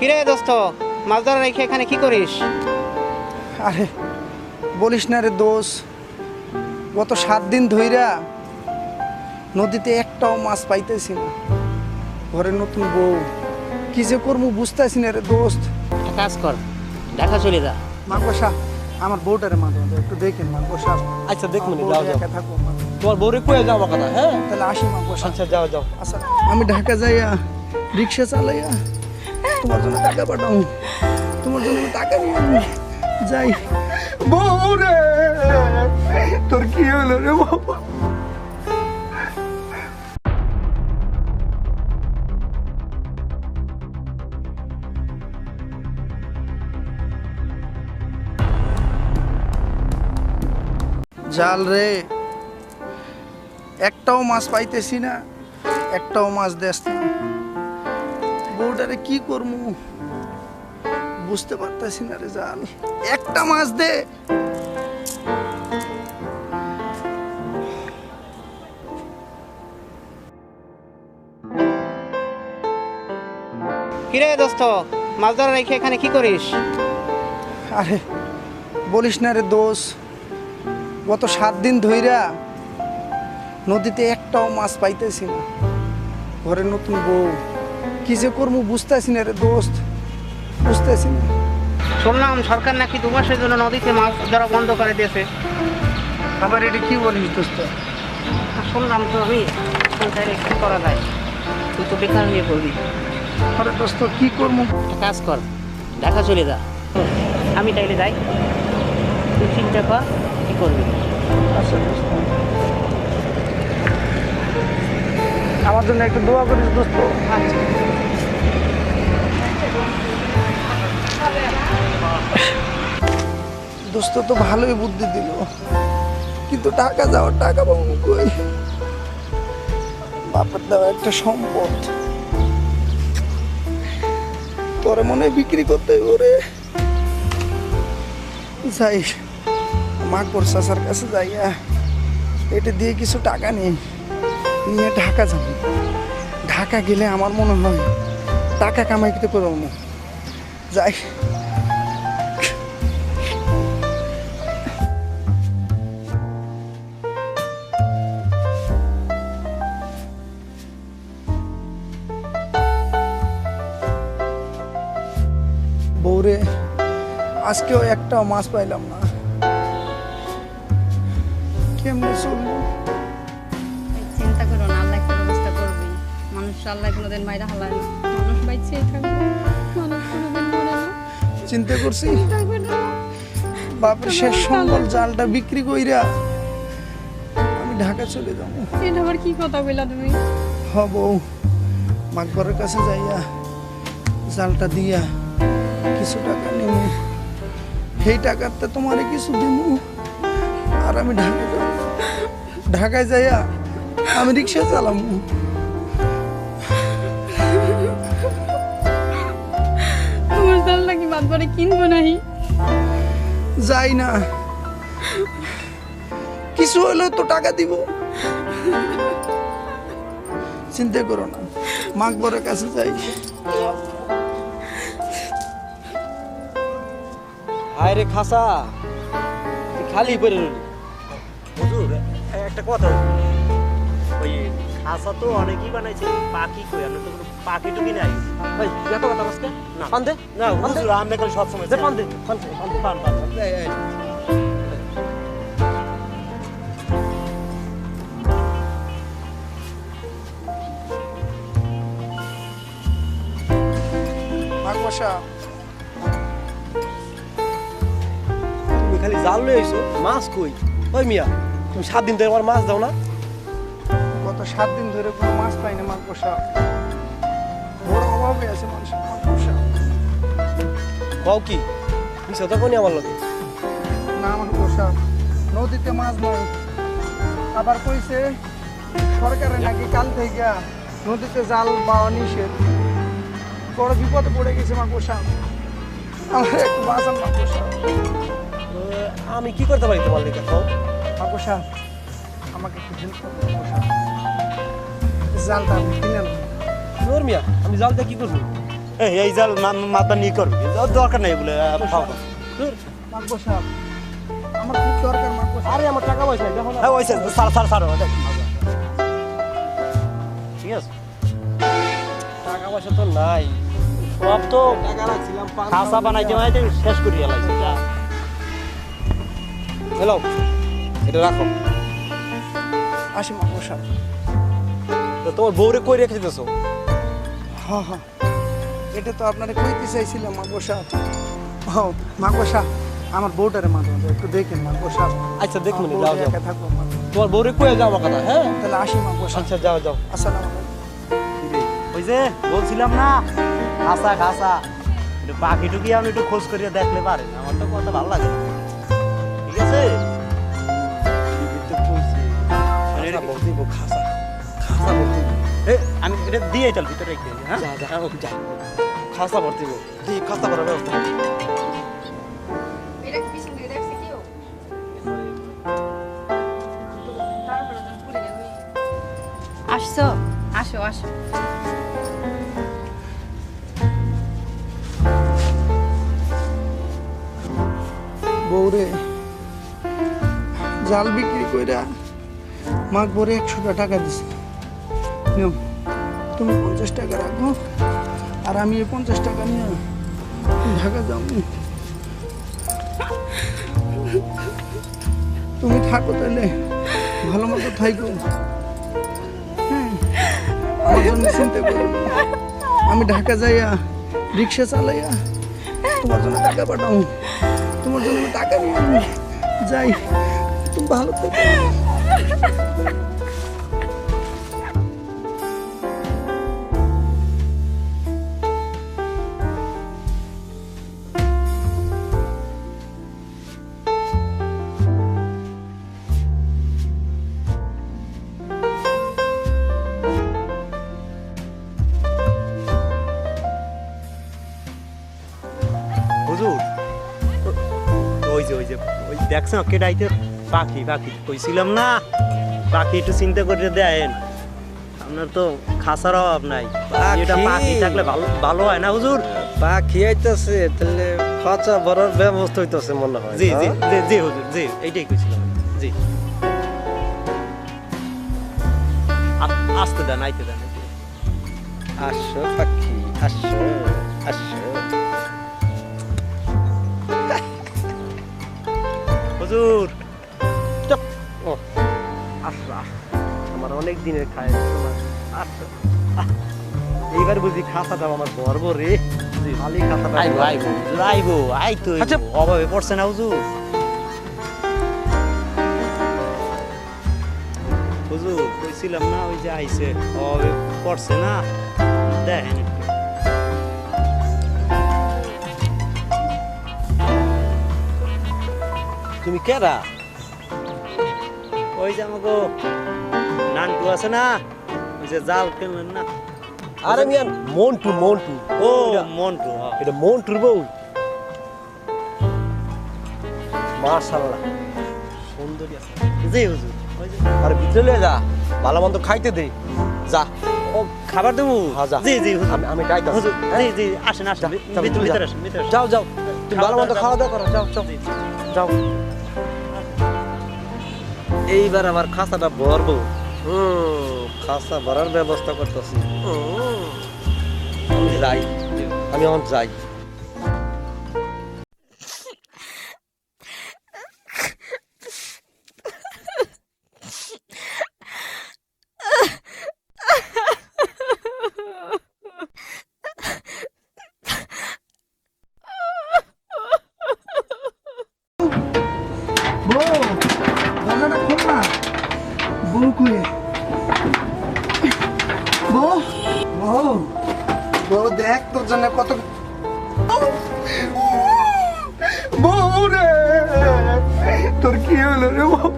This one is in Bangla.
কিরে দোস্ত মাছ ধরা রেখে এখানে কি করিস? আরে বলিস না রে দোষ গত সাত দিন ধইরা নদীতে একটাও মাছ পাইতেছি না। ঘরে নতুন বউ কি যে করব বুঝতেছি না রে দোস্ত। কাজ কর ঢাকা চলে যা। মা বসা আমার বউটারে মা দাও, একটু দেখেন মা বসা আচ্ছা দেখুন আমার যাও যাও। তোমার বউরে কয়ে যাও কথা হ্যাঁ? তাহলে আসি মা বসা আচ্ছা যাও যাও। আচ্ছা আমি ঢাকা যাইয়া রিক্সা চালাইয়া তোমার জন্য টাকা পাঠাও। তোমার জন্য টাকা নিয়ে। যাই। বউ রে তোর কি হলো রে বাবা? জাল রে, একটাও মাছ পাইতেছি না, একটাও মাছ না। বউটারে কি করব বুঝতে পারতেছি না রে জাল একটা মাছ দে। কিরে দোস্ত মাছ ধরা রেখে এখানে কি করিস? আরে বলিস না রে দোষ। গত সাত দিন ধইরা নদীতে একটাও মাছ পাইতেছি না। ঘরে নতুন বউ। কি যে করব বুঝতেছি না রে দোস্ত। বুঝতেছি না। শুনলাম সরকার নাকি দু মাসের জন্য নদীতে মাছ ধরা বন্ধ করে দিয়েছে। আবার এটা কি বলিস দোস্ত? শুনলাম তো আমি কি করা যায়? তুই তো বেকার নিয়ে পড়বি। আরে দোস্ত কি করব কাজ কর ঢাকা চলে যা। আমি তাইলে যাই। তুই চিন্তা কর কি করবি। আচ্ছা দোস্ত। আমার জন্য একটু দোয়া করিস দোস্ত। আচ্ছা। দোস্ত তো ভালোই বুদ্ধি দিল। কিন্তু টাকা যাওয়ার টাকা পাবো কই? বাপের দেওয়া একটা সম্পদ। পরে মনে বিক্রি করতে ওরে যাই, মাকবর চাচার কাছে যাইয়া এটা দিয়ে কিছু টাকা নেই, নিয়ে ঢাকা যাব। ঢাকা গেলে আমার মনে হয় টাকা কামাইতে পারব না। যাই আজকেও একটাও মাছ পাইলাম না। কেমনে চলবো? চিন্তা করো না আল্লাহ একটা ব্যবস্থা করবে মানুষ আল্লাহ কোনোদিন মাইরা হালায় না। মানুষ বাইচেই থাকবে। মানুষ কোনোদিন মরে না। চিন্তা করছি? বাপের শেষ সম্বল জালটা বিক্রি কইরা আমি ঢাকা চলে যাব। এটা আবার কি কথা বললা তুমি? হব। মাকবরের কাছে যাইয়া জালটা দিয়া কিছু টাকা নিব সেই টাকাতে তোমারে কিছু দিব আর আমি ঢাকা ঢাকায় যাইয়া আমি রিক্সা চালাবো তোমার জাল নাকি কিনবো নাহি? যাই না। কিছু হলেও তো টাকা দিব। চিন্তা করো না। মাকবরের কাছে যাই। হায় রে খাসা তুই খালি পড়ে রইলি। হুজুর একটা কথা ওই খাসা তো অনেকই বানাইছে পাখি কই? আমরা তো কোনো পাখি টুকি নাই। ভাই এত কথা বসকে না। পান দে। না হুজুর আমরা খালি সবসময় দে পান দে পান দে পান দে। পান পান পান। এই, এই। খালি জাল লয়ে আইছো মাছ কই? ওই মিয়া তুমি সাত দিন ধরে আমার মাছ দাও না? গত সাত দিন ধরে কোনো মাছ পাই না সাহেব বড় অভাবে আছে মানুষের মাকবর সাহেব কও কি? মিশা তখনই আমার লগে। না আমার সাহেব নদীতে মাছ নয় আবার কইছে সরকারের নাকি কাল থেকে নদীতে জাল বাওয়া নিষেধ। বড় বিপদে পড়ে গেছে মাকবর সাহেব আমার একটু বাঁচান মাকবর সাহেব তো আমি কি করতে পারি তোমার মাকবর সাহেব আমাকে একটু হেল্প মাকবর জালটা আমি কিনে নেব। তোর মিয়া আমি জাল দিয়ে কি করব? এই এই জাল মা- মাথা নিয়ে করবি। দরকার নেই বলে। মাকবো সাহেব আমার খুব দরকার মাকবো আরে আমার টাকা পয়সা নাই, দেখো না। হ্যাঁ ওইসে সার সার সার ওটা। ঠিক আছে? টাকা পয়সা তো নাই। সব তো টাকা রাখছিলাম পাঁচ খাসা বানাইতে বানাইতে শেষ করিয়া লাগছে হ্যালো এটা রাখো। আসি সাহেব তো তোমার বউরে কই রেখে দিতেছো? হ্যাঁ হ্যাঁ। এটা তো আপনারা কইতে চাইছিলাম মাকবো সাহেব ও সাহেব আমার বউটারে মানবো একটু দেখেন সাহেব আচ্ছা দেখ আমার মনে বউটা যাও। যাও থাকব তোমার বউরে কই যাও আমার কথা হ্যাঁ? তাহলে আসি মাকবো সাহেব আচ্ছা যাও যাও। আসসালামু আলাইকুম। ওই যে বলছিলাম না খাসা খাসা। একটু পাখি টুকি আমি একটু খোঁজ করিয়া দেখলে পারেন আমার তো কথা ভালো লাগে আছে। আমি এটা দিয়ে চল ভিতরে হ্যাঁ? খাসা ভর্তি দিব। দি খাসা ভরার ব্যবস্থা কর। এটা কি পিছন জাল বিক্রি কইরা মাক বরে একশোটা টাকা দিছে। তুমি পঞ্চাশ টাকা রাখো আর আমি এই পঞ্চাশ টাকা নিয়ে ঢাকা যাও। তুমি থাকো তাহলে, ভালো মতো থাইকো। হ্যাঁ চিন্তা আমি ঢাকা যাইয়া রিক্সা চালাইয়া তোমার জন্য টাকা পাঠাও। তোমার জন্য টাকা নিয়ে যাই। তুমি ভালো থেকো। হুজুর ওই যে ওই যে ওই দেখছেন কেডাইতে? পাখি পাখি কইছিলাম না। পাখি একটু চিন্তা করে দেন। আপনার তো খাসার অভাব নাই? এটা পাখি থাকলে ভালো ভালো হয় না হুজুর? পাখি আইতাছে তাহলে খাঁচা ভরার ব্যবস্থা হইতাছে মনে হয় জি জি জি জি হুজুর জি এইটাই কইছিলাম। জি। আসতে দেন আইতে দেন। আসো পাখি আসো আসো। হুজুর আসো। আমার অনেক দিনের খায় তোমার এইবার বুঝি খাতাটা আমার গর্ব রে খালি খাতাটা আইবো আইবো আচ্ছা। অভাবে পড়ছে না হুজুর হুজুর কইছিলাম না ওই যে আইছে অভাবে পড়ছে না দেখেন। তুমি কেরা ওই যে আমাকে নানটু আছে না? ওই যে জাল কিনলেন না? আরে মিয়ান মন্টু মন্টু। ও মন্টু হ্যাঁ। এটা মন্টুর বউ। মাশাআল্লাহ। সুন্দরী আছে। জি হুজুর। ওই যে আর ভিতরে লয়ে যা ভালো মন্দ খাইতে দে। যা। ও খাবার দেবো? হ্যাঁ, যা। জি জি আমি আমি গাইতে হুজুর জি জি আসেন আসেন। ভিতরে। ভিতরে আসেন ভিতরে যাও যাও। তুমি ভালো মন্দ খাওয়া দাওয়া করো যাও যাও। যাও। এইবার আমার খাসাটা ভরবো। খাসা ভরার ব্যবস্থা করতেছি। আমি যাই আমি এখন যাই। বউ কুয়ে বউ বউ বউ দেখ তোর জন্য কত বউ রে, তোর কি হলো রে বউ